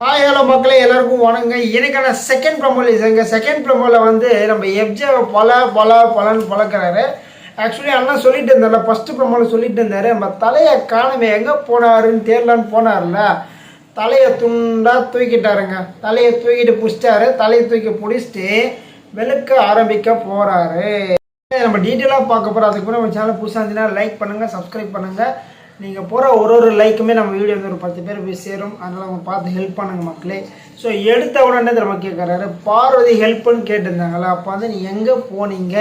Hi hello மக்களே எல்லாருக்கும் வணங்க. எனக்கான செகண்ட் ப்ரமோல இதுங்க. செகண்ட் ப்ரமோவில் வந்து நம்ம எப்ஜே பல பல பலன்னு பழக்கிறாரு. ஆக்சுவலி அண்ணா சொல்லிட்டு இருந்தார்ல ஃபஸ்ட்டு ப்ரமோவில் சொல்லிட்டு இருந்தார். நம்ம தலையை காணமே எங்கே போனாருன்னு தேடலான்னு போனார்ல. தலையை துண்டாக தூக்கிட்டாருங்க. தலையை தூக்கிட்டு பிடிச்சிட்டாரு. தலையை தூக்கி பிடிச்சிட்டு வெளுக்க ஆரம்பிக்க போகிறாரு நம்ம டீட்டெயிலாக பார்க்க போகிறோம் அதுக்கு நம்ம சேனல் புதுசாக இருந்துச்சுன்னா லைக் பண்ணுங்கள் சப்ஸ்கிரைப் பண்ணுங்கள் நீங்கள் போகிற ஒரு ஒரு லைக்குமே நம்ம வீடியோ வந்து ஒரு பத்து பேர் போய் சேரும். அதனால் அவங்க பார்த்து ஹெல்ப் பண்ணுங்க மக்களே. ஸோ எடுத்த உடனே நம்ம கேட்குறாரு பார்வதி ஹெல்ப்னு கேட்டிருந்தாங்களா அப்போ வந்து நீ எங்கே போனீங்க?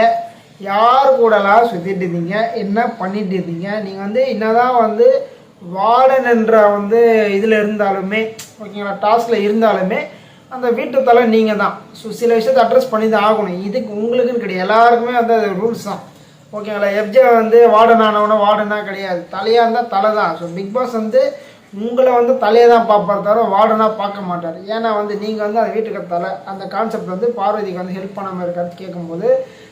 யார் கூடலாம் சுற்றிட்டு இருந்தீங்க? என்ன பண்ணிட்டு இருந்தீங்க? நீங்கள் வந்து என்னதான் வந்து வார்டன் என்ற வந்து இதில் இருந்தாலுமே ஓகேங்களா டாஸ்கில் இருந்தாலுமே அந்த வீட்டு தலை நீங்கள் தான் ஸோ சில விஷயத்தை அட்ரஸ் பண்ணி தான் ஆகணும். இதுக்கு உங்களுக்குன்னு கிடையாது. எல்லாருக்குமே வந்து அது ரூல்ஸ் தான். ஓகேங்களா எஃப்ஜே வந்து வார்டன் ஆனவனா வார்டனா கிடையாது. தலையாக இருந்தால் தலை தான். ஸோ பிக் பாஸ் வந்து உங்களை வந்து தலையை தான் பார்ப்பார் தவிர வார்டனாக பார்க்க மாட்டார். ஏன்னா வந்து நீங்கள் வந்து அந்த வீட்டுக்கு தலை அந்த கான்செப்ட் வந்து பார்வதிக்கு வந்து ஹெல்ப் பண்ணாமல் இருக்காரு கேட்கும்போது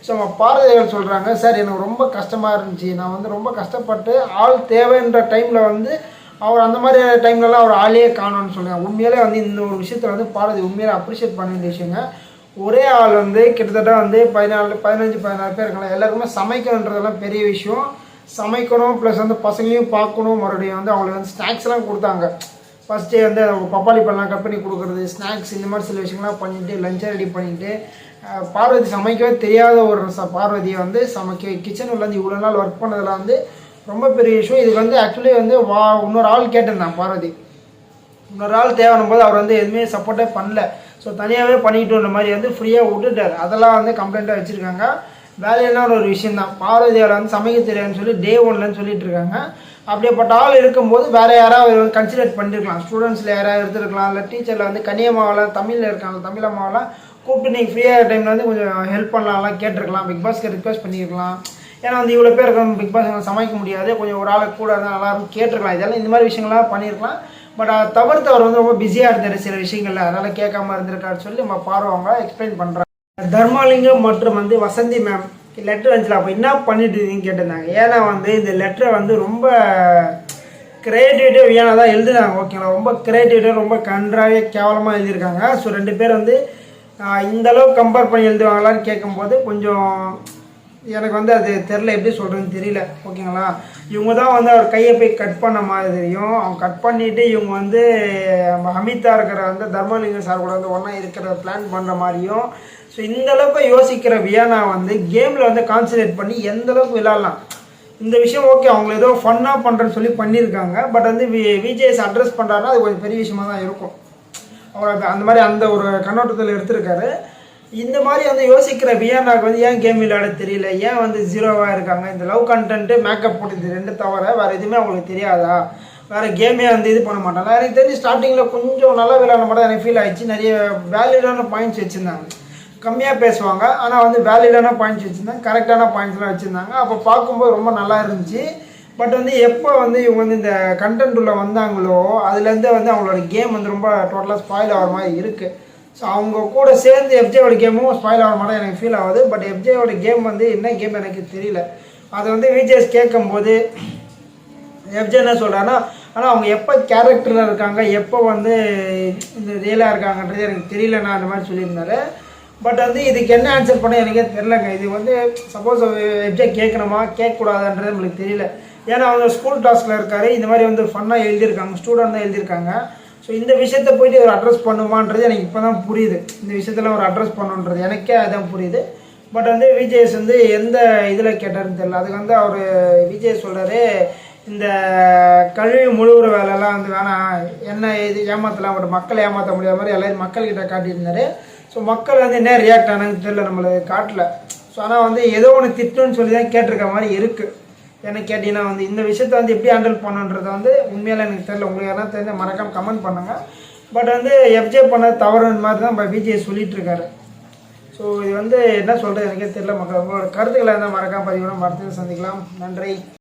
ஸோ நம்ம பார்வதிகள் சொல்கிறாங்க சார் எனக்கு ரொம்ப கஷ்டமாக இருந்துச்சு. நான் வந்து ரொம்ப கஷ்டப்பட்டு ஆள் தேவைன்ற டைமில் வந்து அவர் அந்த மாதிரி டைம்லலாம் அவர் ஆளையே காணோன்னு சொல்லுங்கள் உண்மையிலே வந்து இந்த ஒரு விஷயத்தில் வந்து பார்வதி உண்மையிலே அப்ரிஷியேட் பண்ண வேண்டிய விஷயங்க. ஒரே ஆள் வந்து கிட்டத்தட்ட வந்து பதினாலு பதினஞ்சு பதினாறு பேர் இருக்கலாம் எல்லாருக்குமே சமைக்கணுன்றதெல்லாம் பெரிய விஷயம். சமைக்கணும் ப்ளஸ் வந்து பசங்களையும் பார்க்கணும். மறுபடியும் வந்து அவங்களுக்கு வந்து ஸ்நாக்ஸ்லாம் கொடுத்தாங்க. ஃபஸ்ட்டே வந்து பப்பாளி பழம் கட் பண்ணி கொடுக்குறது ஸ்நாக்ஸ் இந்த மாதிரி சில விஷயங்கள்லாம் பண்ணிவிட்டு லஞ்சை ரெடி பண்ணிவிட்டு பார்வதி சமைக்கவே தெரியாத ஒரு ச பார்வதியை வந்து சமைக்க கிச்சன் வந்து இவ்வளோ நாள் ஒர்க் பண்ணதில் வந்து ரொம்ப பெரிய விஷயம். இதுக்கு வந்து ஆக்சுவலி வந்து வா இன்னொரு ஆள் கேட்டிருந்தான் பார்வதி. இன்னொரு ஆள் தேவைன்னும் போது அவர் வந்து எதுவுமே சப்போர்ட்டே பண்ணல. ஸோ தனியாகவே பண்ணிக்கிட்டுன்ற மாதிரி வந்து ஃப்ரீயாக விட்டுட்டார். அதெல்லாம் வந்து கம்ப்ளைண்ட்டாக வச்சுருக்காங்க. வேலையெல்லாம் ஒரு விஷயந்தான் பார்வதியார் வந்து சமைக்க தெரியாதுன்னு சொல்லி டே ஒன்லன்னு சொல்லிட்டு இருக்காங்க. அப்படியேப்பட்ட ஆள் இருக்கும்போது வேறு யாராவது வந்து கன்சிடர் பண்ணியிருக்கலாம் ஸ்டூடெண்ட்ஸில் யாராவது எடுத்துருக்கலாம் இல்லை டீச்சரில் வந்து கன்னியம்மாவெல்லாம் தமிழில் இருக்காங்க. தமிழ் அம்மாவெல்லாம் கூப்பிட்டு நீங்கள் ஃப்ரீயாக டைமில் வந்து கொஞ்சம் ஹெல்ப் பண்ணலாம்லாம் கேட்டிருக்கலாம். பிக் பாஸ்க்கு ரிக்வஸ்ட் பண்ணியிருக்கலாம் ஏன்னா வந்து இவ்வளோ பேர் இருக்க பிக் பாஸ் சமைக்க முடியாது. கொஞ்சம் ஒரு ஆளுக்கு கூட இருந்தால் நல்லா இருக்கும் கேட்டிருக்கலாம். இதெல்லாம் இந்த மாதிரி விஷயங்கள்லாம் பண்ணியிருக்கலாம் பட் அதை uh, தவிர்த்து அவர் வந்து ரொம்ப பிஸியாக இருந்தார் சில விஷயங்கள்ல. அதனால் கேட்காம இருந்திருக்காருன்னு சொல்லி நம்ம பார்வங்க எக்ஸ்பிளைன் பண்ணுறாங்க தர்மாலிங்கம் மற்றும் வந்து வசந்தி மேம் லெட்டர் வந்துச்சு அப்போ என்ன பண்ணிட்டு இருக்கீங்கன்னு கேட்டிருந்தாங்க. ஏன்னா வந்து இந்த லெட்டரை வந்து ரொம்ப கிரியேட்டிவிட்டியாக ஏன்னா தான் எழுதுனாங்க. ஓகேங்களா ரொம்ப கிரியேட்டிவிட்டியாக ரொம்ப கன்றாவே கேவலமாக எழுதியிருக்காங்க. ஸோ ரெண்டு பேர் வந்து இந்தளவுக்கு இந்த அளவுக்கு கம்பேர் பண்ணி எழுதுவாங்களான்னு கேட்கும்போது கொஞ்சம் எனக்கு வந்து அது தெரில எப்படி சொல்கிறதுன்னு தெரியல. ஓகேங்களா? இவங்க தான் வந்து அவர் கையை போய் கட் பண்ண மாதிரி தெரியும். அவங்க கட் பண்ணிவிட்டு இவங்க வந்து அமிதா இருக்கிற வந்து தர்மலிங்கம் சார் கூட வந்து ஒன்றா இருக்கிற பிளான் பண்ணுற மாதிரியும் ஸோ இந்தளவுக்கு யோசிக்கிற வியானா வந்து கேமில் வந்து கான்சன்ட்ரேட் பண்ணி எந்தளவுக்கு விளாட்லாம் இந்த விஷயம் ஓகே அவங்க ஏதோ ஃபன்னாக பண்ணுறேன்னு சொல்லி பண்ணியிருக்காங்க. பட் வந்து வி விஜேஎஸ் அட்ரஸ் பண்ணுறாருன்னா அது கொஞ்சம் பெரிய விஷயமாக தான் இருக்கும். அவர் அந்த மாதிரி அந்த ஒரு கண்ணோட்டத்தில் எடுத்திருக்காரு. இந்த மாதிரி வந்து யோசிக்கிற வியானாக்கு வந்து ஏன் கேம் விளையாட தெரியல? ஏன் வந்து ஜீரோவாக இருக்காங்க? இந்த லவ் கண்டென்ட்டு மேக்கப் போட்டு ரெண்டு தவிர வேறு எதுவுமே அவங்களுக்கு தெரியாதா? வேறு கேமே வந்து இது பண்ண மாட்டாங்க. எனக்கு தெரிஞ்சு ஸ்டார்டிங்கில் கொஞ்சம் நல்லா விளையாட மாட்டேன் எனக்கு ஃபீல் ஆயிடுச்சு. நிறைய வேலிடான பாயிண்ட்ஸ் வச்சுருந்தாங்க. கம்மியாக பேசுவாங்க. ஆனால் வந்து வேலிடான பாயிண்ட்ஸ் வச்சுருந்தாங்க. கரெக்டான பாயிண்ட்ஸ்லாம் வச்சுருந்தாங்க. அப்போ பார்க்கும்போது ரொம்ப நல்லா இருந்துச்சு. பட் வந்து எப்போ வந்து இவங்க வந்து இந்த கண்டென்ட் உள்ள வந்தாங்களோ அதுலேருந்து வந்து அவங்களோட கேம் வந்து ரொம்ப டோட்டலாக ஸ்பாயில் ஆகிற மாதிரி இருக்குது ஸோ அவங்க கூட சேர்ந்து எஃப்ஜேவோட கேமும் ஸ்பாயில் ஆக மாட்டோம் எனக்கு ஃபீல் ஆகுது. பட் எஃப்ஜேவோட கேம் வந்து என்ன கேம் எனக்கு தெரியல. அது வந்து விஜேஎஸ் கேட்கும்போது எஃப்ஜே என்ன சொல்கிறான்னா ஆனால் அவங்க எப்போ கேரக்டரில் இருக்காங்க எப்போ வந்து இந்த ரியலாக இருக்காங்கன்றது எனக்கு தெரியலண்ணா அந்த மாதிரி சொல்லியிருந்தாரு. பட் வந்து இதுக்கு என்ன ஆன்சர் பண்ண எனக்கே தெரிலங்க இது வந்து சப்போஸ் எஃப்ஜே கேட்கணுமா கேட்கக்கூடாதுன்றது நம்மளுக்கு தெரியல. ஏன்னா அவங்க ஸ்கூல் டாஸ்கில் இருக்காரு. இந்த மாதிரி வந்து ஃபன்னாக எழுதியிருக்காங்க ஸ்டூடெண்ட் தான் எழுதியிருக்காங்க. ஸோ இந்த விஷயத்த போயிட்டு ஒரு அட்ரஸ் பண்ணுமான்றது எனக்கு இப்போ தான் புரியுது. இந்த விஷயத்தில் ஒரு அட்ரஸ் பண்ணுன்றது எனக்கே அதுதான் புரியுது. பட் வந்து விஜேஎஸ் வந்து எந்த இதில் கேட்டாருன்னு தெரியல. அதுக்கு வந்து அவர் விஜய் சொல்கிறாரு இந்த கழுவி முழுகிற வேலைலாம் வந்து வேணாம். என்ன இது ஏமாற்றலாம் ஒரு மக்களை ஏமாற்ற முடியாத மாதிரி எல்லாரும் மக்கள்கிட்ட காட்டியிருந்தாரு. ஸோ மக்கள் வந்து என்ன ரியாக்ட் ஆனாங்கன்னு தெரியல நம்மளுக்கு காட்டல. ஸோ ஆனால் வந்து ஏதோ ஒன்று திட்டுன்னு சொல்லி தான் கேட்டிருக்க மாதிரி இருக்குது எனக்கு கேட்டிங்கன்னா வந்து இந்த விஷயத்த வந்து எப்படி ஹேண்டில் பண்ணுன்றதை வந்து உண்மையில எனக்கு தெரியல. உங்களுக்கு யாரா தெரிஞ்ச மறக்காமல் கமெண்ட் பண்ணுங்கள் பட் வந்து எஃப்ஜே பண்ண தவறுன்னு மாதிரி தான் இப்போ விஜய் சொல்லிகிட்ருக்காரு ஸோ இது வந்து என்ன சொல்கிறது எனக்கே தெரியல மக்கள். உங்களோட கருத்துக்களை இருந்தால் மறக்காம பதிவு மரத்தில் சந்திக்கலாம். நன்றி.